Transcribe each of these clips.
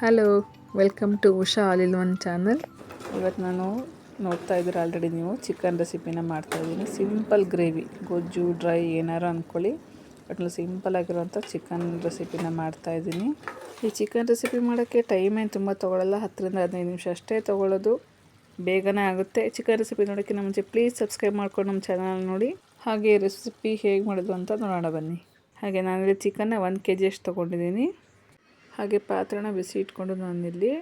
Hello welcome to Usha all in one channel ಇವತ್ತು ನಾನು ನೋಡ್ತಾ ಇದ್ದೀರ ಆಲ್ರೆಡಿ ನೀವು. ಚಿಕನ್ ರೆಸಿಪಿನ ಮಾಡ್ತಾಯಿದ್ದೀನಿ ಸಿಂಪಲ್ ಗ್ರೇವಿ ಗೊಜ್ಜು ಡ್ರೈ ಏನಾರು ಅಂದ್ಕೊಳ್ಳಿ. ಒಟ್ನಲ್ಲಿ ಸಿಂಪಲ್ ಆಗಿರುವಂಥ ಚಿಕನ್ ರೆಸಿಪಿನ ಮಾಡ್ತಾಯಿದ್ದೀನಿ ಈ ಚಿಕನ್ ರೆಸಿಪಿ ಮಾಡೋಕ್ಕೆ ಟೈಮ್ ಏನು ತುಂಬ ತೊಗೊಳ್ಳಲ್ಲ ಹತ್ತರಿಂದ ಹದಿನೈದು ನಿಮಿಷ ಅಷ್ಟೇ ತೊಗೊಳ್ಳೋದು ಬೇಗನೆ ಆಗುತ್ತೆ. ಚಿಕನ್ ರೆಸಿಪಿ ನೋಡೋಕ್ಕಿಂತ ಮುಂಚೆ ಪ್ಲೀಸ್ ಸಬ್ಸ್ಕ್ರೈಬ್ ಮಾಡ್ಕೊಂಡು ನಮ್ಮ ಚಾನಲ್ ನೋಡಿ. ಹಾಗೆ ರೆಸಿಪಿ ಹೇಗೆ ಮಾಡೋದು ಅಂತ ನೋಡೋಣ ಬನ್ನಿ. ಹಾಗೆ ನಾನಿಲ್ಲಿ ಚಿಕನ್ನ ಒಂದು ಕೆ ಜಿ ಅಷ್ಟು ತೊಗೊಂಡಿದ್ದೀನಿ. ಹಾಗೆ ಪಾತ್ರೆನ ಬಿಸಿ ಇಟ್ಕೊಂಡು ನಾನಿಲ್ಲಿ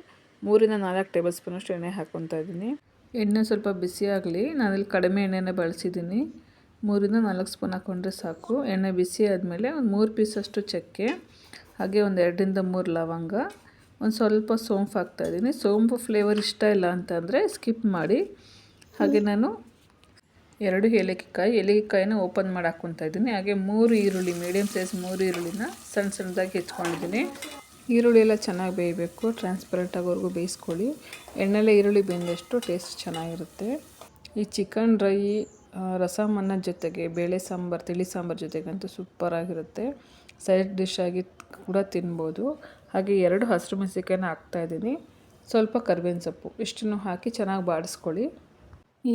ಮೂರಿಂದ ನಾಲ್ಕು ಟೇಬಲ್ ಸ್ಪೂನಷ್ಟು ಎಣ್ಣೆ ಹಾಕ್ಕೊತಾ ಇದ್ದೀನಿ. ಎಣ್ಣೆ ಸ್ವಲ್ಪ ಬಿಸಿ ಆಗಲಿ, ನಾನಿಲ್ಲಿ ಕಡಿಮೆ ಎಣ್ಣೆನ ಬಳಸಿದ್ದೀನಿ. ಮೂರಿಂದ ನಾಲ್ಕು ಸ್ಪೂನ್ ಹಾಕ್ಕೊಂಡ್ರೆ ಸಾಕು. ಎಣ್ಣೆ ಬಿಸಿ ಆದಮೇಲೆ ಒಂದು ಮೂರು ಪೀಸಷ್ಟು ಚಕ್ಕೆ, ಹಾಗೆ ಒಂದು ಎರಡರಿಂದ ಮೂರು ಲವಂಗ, ಒಂದು ಸ್ವಲ್ಪ ಸೋಂಪು ಹಾಕ್ತಾಯಿದ್ದೀನಿ ಸೋಂಪು ಫ್ಲೇವರ್ ಇಷ್ಟ ಇಲ್ಲ ಅಂತಂದರೆ ಸ್ಕಿಪ್ ಮಾಡಿ. ಹಾಗೆ ನಾನು ಎರಡು ಏಲಕ್ಕಿಕಾಯಿ, ಏಲಕ್ಕಿಕಾಯಿನ ಓಪನ್ ಮಾಡಿ ಹಾಕ್ಕೊತಾ ಇದ್ದೀನಿ. ಹಾಗೆ ಮೂರು ಈರುಳ್ಳಿ ಮೀಡಿಯಮ್ ಸೈಜ್ ಮೂರು ಈರುಳ್ಳಿನ ಸಣ್ಣ ಸಣ್ಣದಾಗಿ ಹೆಚ್ಕೊಂಡಿದ್ದೀನಿ. ಈರುಳ್ಳಿ ಎಲ್ಲ ಚೆನ್ನಾಗಿ ಬೇಯಬೇಕು ಟ್ರಾನ್ಸ್ಪರೆಂಟ್ ಆಗೋವರೆಗೂ ಬೇಯಿಸ್ಕೊಳ್ಳಿ. ಎಣ್ಣೆಲೆ ಈರುಳ್ಳಿ ಬೆಂದಷ್ಟು ಟೇಸ್ಟ್ ಚೆನ್ನಾಗಿರುತ್ತೆ. ಈ ಚಿಕನ್ ಡ್ರೈ ರಸಮ್ ಅನ್ನದ ಜೊತೆಗೆ ಬೇಳೆ ಸಾಂಬಾರು, ತಿಳಿ ಸಾಂಬಾರು ಜೊತೆಗಂತೂ ಸೂಪರಾಗಿರುತ್ತೆ. ಸೈಡ್ ಡಿಶ್ ಆಗಿ ಕೂಡ ತಿನ್ಬೋದು. ಹಾಗೆ ಎರಡು ಹಸಿರು ಮೆಣಸಿಕಾಯನ್ನ ಹಾಕ್ತಾಯಿದ್ದೀನಿ ಸ್ವಲ್ಪ ಕರ್ಬೇವಿನ ಸೊಪ್ಪು, ಇಷ್ಟನ್ನು ಹಾಕಿ ಚೆನ್ನಾಗಿ ಬಾಡಿಸ್ಕೊಳ್ಳಿ.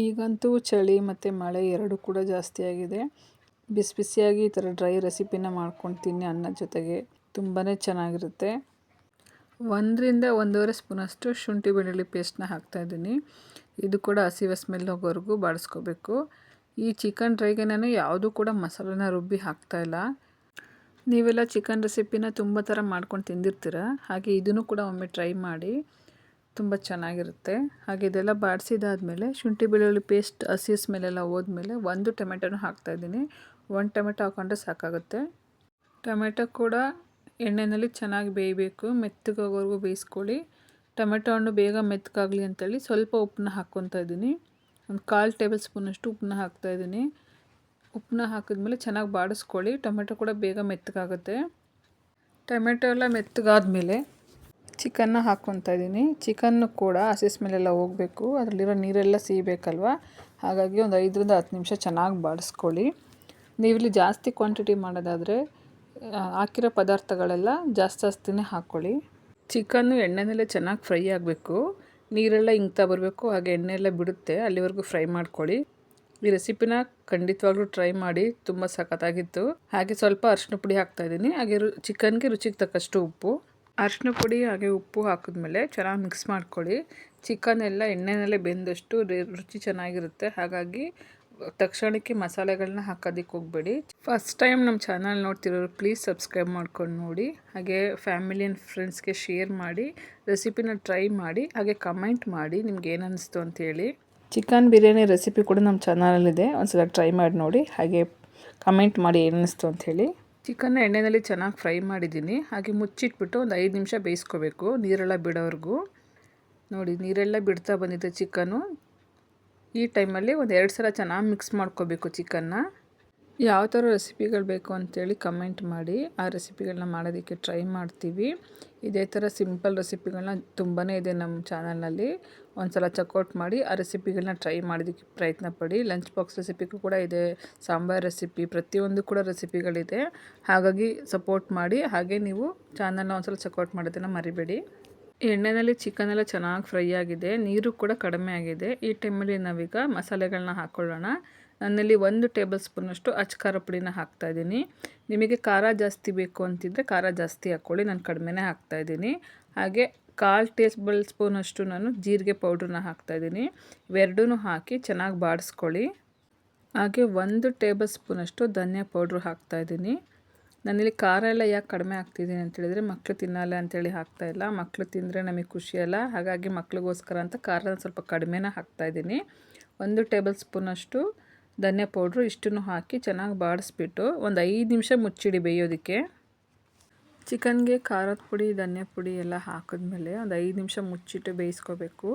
ಈಗಂತೂ ಚಳಿ ಮತ್ತು ಮಳೆ ಎರಡೂ ಕೂಡ ಜಾಸ್ತಿ ಆಗಿದೆ. ಬಿಸಿ ಬಿಸಿಯಾಗಿ ಈ ಥರ ಡ್ರೈ ರೆಸಿಪಿನ ಮಾಡ್ಕೊಂಡು ತಿನ್ನಿ ಅನ್ನದ ಜೊತೆಗೆ. ತುಂಬಾ ಚೆನ್ನಾಗಿರುತ್ತೆ. ಒಂದರಿಂದ ಒಂದೂವರೆ ಸ್ಪೂನಷ್ಟು ಶುಂಠಿ ಬೆಳ್ಳುಳ್ಳಿ ಪೇಸ್ಟ್ನ ಹಾಕ್ತಾಯಿದ್ದೀನಿ ಇದು ಕೂಡ ಹಸಿವ ಸ್ಮೆಲ್ ಹೋಗೋವರೆಗೂ ಬಾಡಿಸ್ಕೋಬೇಕು ಈ ಚಿಕನ್ ಡ್ರೈಗೆ ನಾನು ಯಾವುದೂ ಕೂಡ ಮಸಾಲೆನ ರುಬ್ಬಿ ಹಾಕ್ತಾಯಿಲ್ಲ ನೀವೆಲ್ಲ ಚಿಕನ್ ರೆಸಿಪಿನ ತುಂಬ ಥರ ಮಾಡ್ಕೊಂಡು ತಿಂದಿರ್ತೀರ? ಹಾಗೆ ಇದನ್ನು ಕೂಡ ಒಮ್ಮೆ ಟ್ರೈ ಮಾಡಿ. ತುಂಬ ಚೆನ್ನಾಗಿರುತ್ತೆ. ಹಾಗೆ ಇದೆಲ್ಲ ಬಾಡಿಸಿದಾದ್ಮೇಲೆ ಶುಂಠಿ ಬೆಳ್ಳುಳ್ಳಿ ಪೇಸ್ಟ್, ಹಸಿ ಸ್ಮೆಲ್ಲೆಲ್ಲ ಹೋದ್ಮೇಲೆ ಒಂದು ಟೊಮೆಟೊನೂ ಹಾಕ್ತಾಯಿದ್ದೀನಿ ಒಂದು ಟೊಮೆಟೊ ಹಾಕ್ಕೊಂಡ್ರೆ ಸಾಕಾಗುತ್ತೆ. ಟೊಮೆಟೊ ಕೂಡ ಎಣ್ಣೆಯಲ್ಲಿ ಚೆನ್ನಾಗಿ ಬೇಯಬೇಕು. ಮೆತ್ತಗಾಗೋವರೆಗೂ ಬೇಯಿಸ್ಕೊಳ್ಳಿ. ಟೊಮೆಟೊ ಹಣ್ಣು ಬೇಗ ಮೆತ್ತಗಾಗಲಿ ಅಂತೇಳಿ ಸ್ವಲ್ಪ ಉಪ್ಪನ್ನ ಹಾಕ್ಕೊತಾ ಇದ್ದೀನಿ. ಒಂದು ಕಾಲು ಟೇಬಲ್ ಸ್ಪೂನಷ್ಟು ಉಪ್ಪನ್ನ ಹಾಕ್ತಾಯಿದ್ದೀನಿ ಉಪ್ಪನ್ನ ಹಾಕಿದ್ಮೇಲೆ ಚೆನ್ನಾಗಿ ಬಾಡಿಸ್ಕೊಳ್ಳಿ. ಟೊಮೆಟೊ ಕೂಡ ಬೇಗ ಮೆತ್ತಗಾಗುತ್ತೆ. ಟೊಮೆಟೊ ಎಲ್ಲ ಮೆತ್ತಗಾದ್ಮೇಲೆ ಚಿಕನ್ನ ಹಾಕ್ಕೊತಾ ಇದ್ದೀನಿ. ಚಿಕನ್ನು ಕೂಡ ಹಸಿಸ್ ಮೇಲೆಲ್ಲ ಹೋಗಬೇಕು. ಅದರಲ್ಲಿರೋ ನೀರೆಲ್ಲ ಸೀಬೇಕಲ್ವ? ಹಾಗಾಗಿ ಒಂದು ಐದರಿಂದ ಹತ್ತು ನಿಮಿಷ ಚೆನ್ನಾಗಿ ಬಾಡಿಸ್ಕೊಳ್ಳಿ. ನೀವಿಲ್ಲಿ ಜಾಸ್ತಿ ಕ್ವಾಂಟಿಟಿ ಮಾಡೋದಾದರೆ ಹಾಕಿರೋ ಪದಾರ್ಥಗಳೆಲ್ಲ ಜಾಸ್ತಿ ಜಾಸ್ತಿನೇ ಹಾಕ್ಕೊಳ್ಳಿ ಚಿಕನ್ನು ಎಣ್ಣೆನಲ್ಲೇ ಚೆನ್ನಾಗಿ ಫ್ರೈ ಆಗಬೇಕು. ನೀರೆಲ್ಲ ಇಂಗ್ತಾ ಬರಬೇಕು, ಹಾಗೆ ಎಣ್ಣೆ ಎಲ್ಲ ಬಿಡುತ್ತೆ, ಅಲ್ಲಿವರೆಗೂ ಫ್ರೈ ಮಾಡ್ಕೊಳ್ಳಿ. ಈ ರೆಸಿಪಿನ ಖಂಡಿತವಾಗ್ಲೂ ಟ್ರೈ ಮಾಡಿ, ತುಂಬ ಸಖತ್ತಾಗಿತ್ತು. ಹಾಗೆ ಸ್ವಲ್ಪ ಅರಿಶಿನ ಪುಡಿ ಹಾಕ್ತಾಯಿದ್ದೀನಿ ಹಾಗೆ ರು, ಚಿಕನ್ಗೆ ರುಚಿಗೆ ತಕ್ಕಷ್ಟು ಉಪ್ಪು. ಅರಿಶಿನ ಪುಡಿ ಹಾಗೆ ಉಪ್ಪು ಹಾಕಿದ್ಮೇಲೆ ಚೆನ್ನಾಗಿ ಮಿಕ್ಸ್ ಮಾಡ್ಕೊಳ್ಳಿ. ಚಿಕನ್ ಎಲ್ಲ ಎಣ್ಣೆನಲ್ಲೇ ಬೆಂದಷ್ಟು ರುಚಿ ಚೆನ್ನಾಗಿರುತ್ತೆ. ಹಾಗಾಗಿ ತಕ್ಷಣಕ್ಕೆ ಮಸಾಲೆಗಳನ್ನ ಹಾಕೋದಕ್ಕೆ ಹೋಗಬೇಡಿ. ಫಸ್ಟ್ ಟೈಮ್ ನಮ್ಮ ಚಾನಲ್ ನೋಡ್ತಿರೋರು ಪ್ಲೀಸ್ ಸಬ್ಸ್ಕ್ರೈಬ್ ಮಾಡ್ಕೊಂಡು ನೋಡಿ. ಹಾಗೆ ಫ್ಯಾಮಿಲಿ ಆ್ಯಂಡ್ ಫ್ರೆಂಡ್ಸ್ಗೆ ಶೇರ್ ಮಾಡಿ ರೆಸಿಪಿನ ಟ್ರೈ ಮಾಡಿ, ಹಾಗೆ ಕಮೆಂಟ್ ಮಾಡಿ ನಿಮ್ಗೆ ಏನು ಅನ್ನಿಸ್ತು ಅಂತೇಳಿ ಚಿಕನ್ ಬಿರಿಯಾನಿ ರೆಸಿಪಿ ಕೂಡ ನಮ್ಮ ಚಾನಲಲ್ಲಿದೆ ಒಂದ್ಸಲ ಟ್ರೈ ಮಾಡಿ ನೋಡಿ, ಹಾಗೆ ಕಮೆಂಟ್ ಮಾಡಿ ಏನು ಅನ್ನಿಸ್ತು ಅಂಥೇಳಿ ಚಿಕನ್ನ ಎಣ್ಣೆಯಲ್ಲಿ ಚೆನ್ನಾಗಿ ಫ್ರೈ ಮಾಡಿದ್ದೀನಿ. ಹಾಗೆ ಮುಚ್ಚಿಟ್ಬಿಟ್ಟು ಒಂದು ಐದು ನಿಮಿಷ ಬೇಯಿಸ್ಕೋಬೇಕು, ನೀರೆಲ್ಲ ಬಿಡೋವರೆಗೂ. ನೋಡಿ, ನೀರೆಲ್ಲ ಬಿಡ್ತಾ ಬಂದಿದೆ ಚಿಕನ್ನು ಈ ಟೈಮಲ್ಲಿ ಒಂದು ಎರಡು ಸಲ ಚೆನ್ನಾಗಿ ಮಿಕ್ಸ್ ಮಾಡ್ಕೋಬೇಕು ಚಿಕನ್ನ ಯಾವ ಥರ ರೆಸಿಪಿಗಳು ಬೇಕು ಅಂತೇಳಿ ಕಮೆಂಟ್ ಮಾಡಿ. ಆ ರೆಸಿಪಿಗಳನ್ನ ಮಾಡೋದಕ್ಕೆ ಟ್ರೈ ಮಾಡ್ತೀವಿ. ಇದೇ ಥರ ಸಿಂಪಲ್ ರೆಸಿಪಿಗಳನ್ನ ತುಂಬಾ ಇದೆ ನಮ್ಮ ಚಾನಲ್ನಲ್ಲಿ ಒಂದು ಸಲ ಚೆಕ್ಔಟ್ ಮಾಡಿ ಆ ರೆಸಿಪಿಗಳನ್ನ ಟ್ರೈ ಮಾಡೋದಕ್ಕೆ ಪ್ರಯತ್ನ ಪಡಿ ಲಂಚ್ ಬಾಕ್ಸ್ ರೆಸಿಪಿಗೂ ಕೂಡ ಇದೆ. ಸಾಂಬಾರ್ ರೆಸಿಪಿ ಪ್ರತಿಯೊಂದು ಕೂಡ ರೆಸಿಪಿಗಳಿದೆ ಹಾಗಾಗಿ ಸಪೋರ್ಟ್ ಮಾಡಿ. ಹಾಗೆ ನೀವು ಚಾನಲ್ನ ಒಂದು ಸಲ ಚೆಕ್ಔಟ್ ಮಾಡೋದನ್ನು ಮರಿಬೇಡಿ. ಎಣ್ಣೆಯಲ್ಲಿ ಚಿಕನ್ ಎಲ್ಲ ಚೆನ್ನಾಗಿ ಫ್ರೈ ಆಗಿದೆ, ನೀರು ಕೂಡ ಕಡಿಮೆ ಆಗಿದೆ. ಈ ಟೈಮಲ್ಲಿ ನಾವೀಗ ಮಸಾಲೆಗಳನ್ನ ಹಾಕ್ಕೊಳ್ಳೋಣ ನನ್ನಲ್ಲಿ ಒಂದು ಟೇಬಲ್ ಸ್ಪೂನಷ್ಟು ಅಚ್ಕಾರ ಪುಡಿನ ಹಾಕ್ತಾಯಿದ್ದೀನಿ ನಿಮಗೆ ಖಾರ ಜಾಸ್ತಿ ಬೇಕು ಅಂತಿದ್ದರೆ ಖಾರ ಜಾಸ್ತಿ ಹಾಕ್ಕೊಳ್ಳಿ, ನಾನು ಕಡಿಮೆನೇ ಹಾಕ್ತಾಯಿದ್ದೀನಿ ಹಾಗೆ ಕಾಲು ಟೇಬಲ್ ಸ್ಪೂನಷ್ಟು ನಾನು ಜೀರಿಗೆ ಪೌಡ್ರನ್ನ ಹಾಕ್ತಾಯಿದ್ದೀನಿ ಇವೆರಡೂ ಹಾಕಿ ಚೆನ್ನಾಗಿ ಬಾಡಿಸ್ಕೊಳ್ಳಿ. ಹಾಗೆ ಒಂದು ಟೇಬಲ್ ಸ್ಪೂನಷ್ಟು ಧನಿಯಾ ಪೌಡ್ರು ಹಾಕ್ತಾಯಿದ್ದೀನಿ ನಾನಿಲ್ಲಿ ಖಾರ ಎಲ್ಲ ಯಾಕೆ ಕಡಿಮೆ ಆಗ್ತಿದ್ದೀನಿ ಅಂತೇಳಿದರೆ ಮಕ್ಕಳು ತಿನ್ನಲ್ಲ ಅಂತೇಳಿ ಹಾಕ್ತಾಯಿಲ್ಲ ಮಕ್ಕಳು ತಿಂದರೆ ನಮಗೆ ಖುಷಿಯಲ್ಲ ಹಾಗಾಗಿ ಮಕ್ಳಿಗೋಸ್ಕರ ಅಂತ ಖಾರ ಸ್ವಲ್ಪ ಕಡಿಮೆನೇ ಹಾಕ್ತಾಯಿದ್ದೀನಿ ಒಂದು ಟೇಬಲ್ ಸ್ಪೂನಷ್ಟು ಧನ್ಯ ಪೌಡ್ರು ಇಷ್ಟನ್ನು ಹಾಕಿ ಚೆನ್ನಾಗಿ ಬಾಡಿಸ್ಬಿಟ್ಟು ಒಂದು ಐದು ನಿಮಿಷ ಮುಚ್ಚಿಡಿ ಬೇಯೋದಕ್ಕೆ. ಚಿಕನ್ಗೆ ಖಾರದ ಪುಡಿ, ಧನ್ಯ ಪುಡಿ ಎಲ್ಲ ಹಾಕಿದ್ಮೇಲೆ ಒಂದು ಐದು ನಿಮಿಷ ಮುಚ್ಚಿಟ್ಟು ಬೇಯಿಸ್ಕೋಬೇಕು.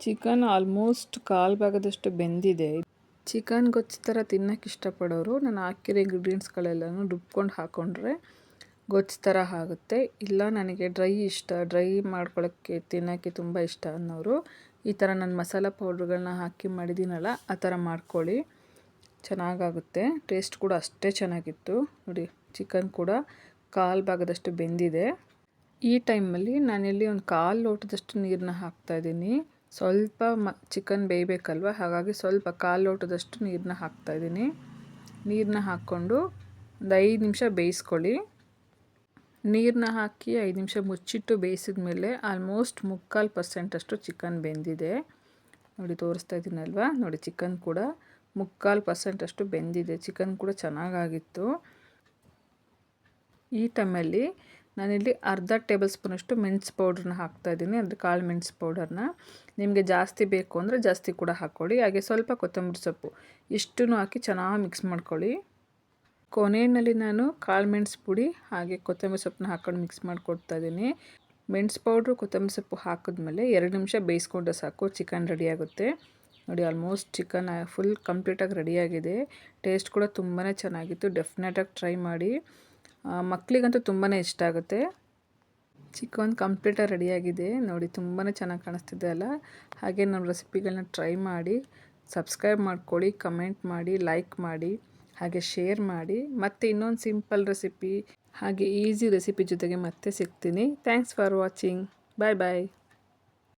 ಚಿಕನ್ ಆಲ್ಮೋಸ್ಟ್ ಕಾಲು ಭಾಗದಷ್ಟು ಬೆಂದಿದೆ. ಚಿಕನ್ ಗೊಜ್ಜು ಥರ ತಿನ್ನೋಕೆ ಇಷ್ಟಪಡೋರು, ನಾನು ಹಾಕಿರೋ ಇಂಗ್ರೀಡಿಯೆಂಟ್ಸ್ಗಳೆಲ್ಲನೂ ರುಬ್ಕೊಂಡು ಹಾಕ್ಕೊಂಡ್ರೆ ಗೊಜ್ಜು ಥರ ಆಗುತ್ತೆ. ಇಲ್ಲ, ನನಗೆ ಡ್ರೈ ಇಷ್ಟ. ಡ್ರೈ ಮಾಡ್ಕೊಳ್ಳೋಕ್ಕೆ ತಿನ್ನೋಕ್ಕೆ ತುಂಬ ಇಷ್ಟ ಅನ್ನೋರು, ಈ ಥರ ನಾನು ಮಸಾಲೆ ಪೌಡ್ರ್ಗಳನ್ನ ಹಾಕಿ ಮಾಡಿದ್ದೀನಲ್ಲ, ಆ ಥರ ಮಾಡ್ಕೊಳ್ಳಿ. ಚೆನ್ನಾಗಾಗುತ್ತೆ. ಟೇಸ್ಟ್ ಕೂಡ ಅಷ್ಟೇ ಚೆನ್ನಾಗಿತ್ತು. ನೋಡಿ, ಚಿಕನ್ ಕೂಡ ಕಾಲು ಭಾಗದಷ್ಟು ಬೆಂದಿದೆ. ಈ ಟೈಮಲ್ಲಿ ನಾನಿಲ್ಲಿ ಒಂದು ಕಾಲು ಲೋಟದಷ್ಟು ನೀರನ್ನ ಹಾಕ್ತಾಯಿದ್ದೀನಿ ಸ್ವಲ್ಪ ಮ ಚಿಕನ್ ಬೇಯಬೇಕಲ್ವ? ಹಾಗಾಗಿ ಸ್ವಲ್ಪ ಕಾಲು ಲೋಟದಷ್ಟು ನೀರನ್ನ ಹಾಕ್ತಾಯಿದ್ದೀನಿ ನೀರನ್ನ ಹಾಕ್ಕೊಂಡು ಒಂದು ಐದು ನಿಮಿಷ ಬೇಯಿಸ್ಕೊಳ್ಳಿ. ನೀರನ್ನ ಹಾಕಿ ಐದು ನಿಮಿಷ ಮುಚ್ಚಿಟ್ಟು ಬೇಯಿಸಿದ ಮೇಲೆ ಆಲ್ಮೋಸ್ಟ್ ಮುಕ್ಕಾಲು ಪರ್ಸೆಂಟಷ್ಟು ಚಿಕನ್ ಬೆಂದಿದೆ. ನೋಡಿ, ತೋರಿಸ್ತಾ ಇದ್ದೀನಲ್ವ ನೋಡಿ ಚಿಕನ್ ಕೂಡ ಮುಕ್ಕಾಲು ಪರ್ಸೆಂಟಷ್ಟು ಬೆಂದಿದೆ. ಚಿಕನ್ ಕೂಡ ಚೆನ್ನಾಗಾಗಿತ್ತು. ಈ ಟೈಮಲ್ಲಿ ನಾನಿಲ್ಲಿ ಅರ್ಧ ಟೇಬಲ್ ಸ್ಪೂನಷ್ಟು ಮೆಣಸು ಪೌಡ್ರನ್ನ ಹಾಕ್ತಾಯಿದ್ದೀನಿ ಅಂದರೆ ಕಾಳು ಮೆಣಸು ಪೌಡರ್ನ. ನಿಮಗೆ ಜಾಸ್ತಿ ಬೇಕು ಅಂದರೆ ಜಾಸ್ತಿ ಕೂಡ ಹಾಕ್ಕೊಳ್ಳಿ ಹಾಗೆ ಸ್ವಲ್ಪ ಕೊತ್ತಂಬರಿ ಸೊಪ್ಪು ಇಷ್ಟನ್ನು ಹಾಕಿ ಚೆನ್ನಾಗಿ ಮಿಕ್ಸ್ ಮಾಡ್ಕೊಳ್ಳಿ. ಕೊನೆಯಲ್ಲಿ ನಾನು ಕಾಳು ಮೆಣಸು ಪುಡಿ ಹಾಗೆ ಕೊತ್ತಂಬರಿ ಸೊಪ್ಪನ್ನ ಹಾಕ್ಕೊಂಡು ಮಿಕ್ಸ್ ಮಾಡಿಕೊಡ್ತಾ ಇದ್ದೀನಿ. ಮೆಣಸು ಪೌಡ್ರು, ಕೊತ್ತಂಬರಿ ಸೊಪ್ಪು ಹಾಕಿದ್ಮೇಲೆ ಎರಡು ನಿಮಿಷ ಬೇಯಿಸ್ಕೊಂಡ್ರೆ ಸಾಕು, ಚಿಕನ್ ರೆಡಿ ಆಗುತ್ತೆ. ನೋಡಿ, ಆಲ್ಮೋಸ್ಟ್ ಚಿಕನ್ ಫುಲ್ ಕಂಪ್ಲೀಟಾಗಿ ರೆಡಿಯಾಗಿದೆ ಟೇಸ್ಟ್ ಕೂಡ ತುಂಬಾ ಚೆನ್ನಾಗಿತ್ತು. ಡೆಫಿನೆಟಾಗಿ ಟ್ರೈ ಮಾಡಿ. ಮಕ್ಕಳಿಗಂತೂ ತುಂಬಾ ಇಷ್ಟ ಆಗುತ್ತೆ. ಚಿಕನ್ ಕಂಪ್ಲೀಟಾಗಿ ರೆಡಿಯಾಗಿದೆ. ನೋಡಿ ತುಂಬಾ ಚೆನ್ನಾಗಿ ಕಾಣಿಸ್ತಿದೆ ಅಲ್ಲ? ಹಾಗೆ ನಮ್ಮ ರೆಸಿಪಿಗಳನ್ನ ಟ್ರೈ ಮಾಡಿ, ಸಬ್ಸ್ಕ್ರೈಬ್ ಮಾಡ್ಕೊಳ್ಳಿ, ಕಮೆಂಟ್ ಮಾಡಿ, ಲೈಕ್ ಮಾಡಿ, ಹಾಗೆ ಶೇರ್ ಮಾಡಿ. ಮತ್ತು ಇನ್ನೊಂದು ಸಿಂಪಲ್ ರೆಸಿಪಿ, ಹಾಗೆ ಈಸಿ ರೆಸಿಪಿ ಜೊತೆಗೆ ಮತ್ತೆ ಸಿಗ್ತೀನಿ. Thanks for watching. Bye bye.